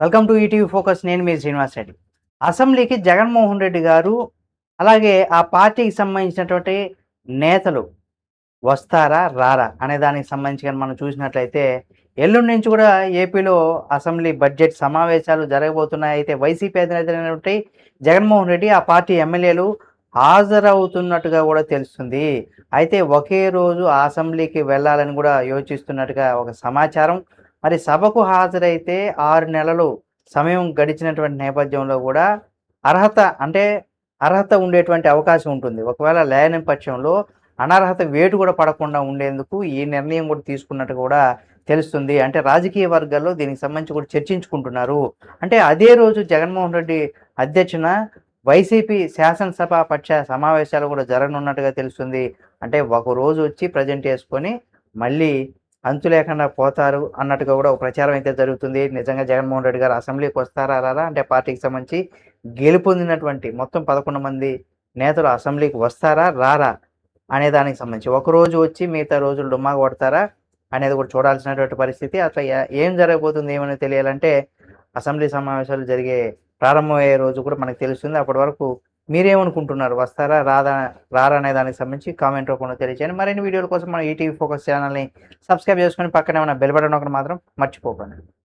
Welcome to ETV focus. నేను మీ శ్రీనివాస్ రెడ్డి. అసెంబ్లీకి జగన్మోహన్ రెడ్డి గారు అలాగే ఆ పార్టీకి సంబంధించినటువంటి నేతలు వస్తారా రారా అనే దానికి సంబంధించి కానీ మనం చూసినట్లయితే ఎల్లుండి నుంచి కూడా ఏపీలో అసెంబ్లీ బడ్జెట్ సమావేశాలు జరగబోతున్నాయి. అయితే వైసీపీ అధినేతలైనటువంటి జగన్మోహన్ రెడ్డి ఆ పార్టీ ఎమ్మెల్యేలు హాజరవుతున్నట్టుగా కూడా తెలుస్తుంది. అయితే ఒకే రోజు ఆ అసెంబ్లీకి వెళ్ళాలని కూడా యోచిస్తున్నట్టుగా ఒక సమాచారం. మరి సభకు హాజరైతే ఆరు నెలలు సమయం గడిచినటువంటి నేపథ్యంలో కూడా అర్హత అంటే అర్హత ఉండేటువంటి అవకాశం ఉంటుంది. ఒకవేళ లేని పక్షంలో అనర్హత వేటు కూడా పడకుండా ఉండేందుకు ఈ నిర్ణయం కూడా తీసుకున్నట్టు కూడా తెలుస్తుంది. అంటే రాజకీయ వర్గాల్లో దీనికి సంబంధించి కూడా చర్చించుకుంటున్నారు. అంటే అదే రోజు జగన్మోహన్ రెడ్డి అధ్యక్షన వైసీపీ శాసనసభ పక్ష సమావేశాలు కూడా జరగనున్నట్టుగా తెలుస్తుంది. అంటే ఒక రోజు వచ్చి ప్రజెంట్ చేసుకొని మళ్ళీ అంతు లేకుండా పోతారు అన్నట్టుగా కూడా ఒక ప్రచారం అయితే జరుగుతుంది. నిజంగా జగన్మోహన్ రెడ్డి గారు అసెంబ్లీకి వస్తారా రారా? అంటే పార్టీకి సంబంధించి గెలుపొందినటువంటి మొత్తం పదకొండు మంది నేతలు అసెంబ్లీకి వస్తారా రారా అనే దానికి సంబంధించి. ఒక రోజు వచ్చి మిగతా రోజులు డుమ్మా కొడతారా అనేది కూడా చూడాల్సినటువంటి పరిస్థితి. అట్లా ఏం జరగబోతుంది ఏమని తెలియాలంటే అసెంబ్లీ సమావేశాలు జరిగే ప్రారంభమయ్యే రోజు కూడా మనకు తెలుస్తుంది. అప్పటి వరకు మీరేమనుకుంటున్నారు? వస్తారా? రాదా? రారా అనే దానికి సంబంధించి కామెంట్ రూపంలో తెలియజేయండి మరిన్ని వీడియోల కోసం మన ఈటీవీ ఫోకస్ ఛానల్ని సబ్స్క్రైబ్ చేసుకొని పక్కనే ఉన్న బెల్ బటన్ ఒకటి మాత్రం మర్చిపోకండి.